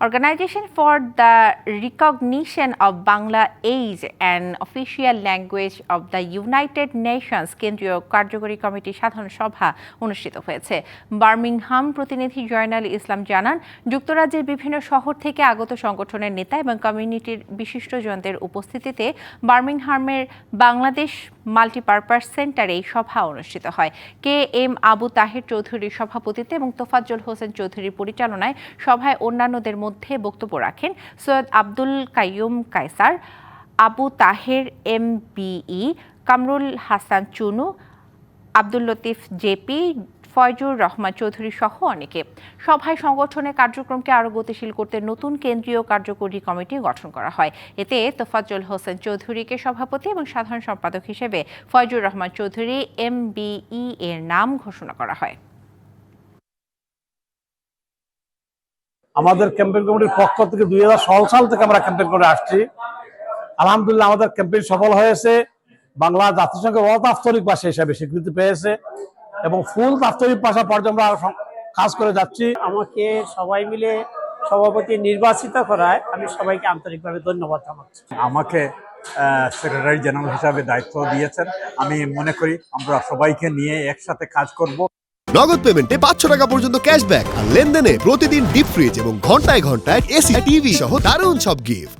Organization for the Recognition of Bangla Age and Official Language of the United Nations কেন্দ্রীয় কার্যকরী কমিটির সাধারণ সভা অনুষ্ঠিত হয়েছে। বার্মিংহাম প্রতিনিধি জয়নাল ইসলাম জানান, যুক্তরাজ্যের বিভিন্ন শহর থেকে আগত সংগঠনের নেতা এবং কমিউনিটির বিশিষ্টজনদের উপস্থিতিতে বার্মিংহামের বাংলাদেশ মাল্টিপারপাস সেন্টারে এই সভা অনুষ্ঠিত হয়। কে এম আবু তাহের চৌধুরীর সভাপতিত্বে এবং তোফাজ্জল হোসেন চৌধুরীর পরিচালনায় সভায় অন্যান্যদের মধ্যে বক্তব্য রাখেন Syed Abdul Qayyum Kaiser, Abu Taher M BE Kamrul Hasan Chunu, Abdul Latif JP Foyzur Rahman Chowdhury সহ অনেকে। সভায় সংগঠনের কার্যক্রমকে আরও গতিশীল করতে নতুন কেন্দ্রীয় কার্যকরী কমিটি গঠন করা হয়। এতে তোফাজ্জল হোসেন চৌধুরীকে সভাপতি এবং সাধারণ সম্পাদক হিসেবে ফয়জুর রহমান চৌধুরী এম এর নাম ঘোষণা করা হয়। আমাদের ক্যাম্পেইন কমিটির পক্ষ থেকে দুই সাল থেকে আমরা ক্যাম্পেইন করে আসছি। আলহামদুলিল্লাহ আমাদের ক্যাম্পেইন সফল হয়েছে। বাংলা জাতিসংঘের অদাপ্তরিক ভাষা হিসাবে স্বীকৃতি পেয়েছে। এবং ফুল দাপ্তরিক ভাষা পর্যায়ে আমরা কাজ করে যাচ্ছি। আমাকে সবাই মিলে সভাপতি নির্বাচিত করায় আমি সবাইকে আন্তরিকভাবে ধন্যবাদ জানাচ্ছি। আমাকে সেক্রেটারি জেনারেল হিসাবে দায়িত্ব দিয়েছেন। আমি মনে করি আমরা সবাইকে নিয়ে একসাথে কাজ করব। নগদ পেমেন্টে পাঁচশো টাকা পর্যন্ত ক্যাশব্যাক আর লেনদেনে প্রতিদিন ডিপ ফ্রিজ এবং ঘন্টায় ঘন্টায় এসি টিভি সহ দারুণ সব গিফট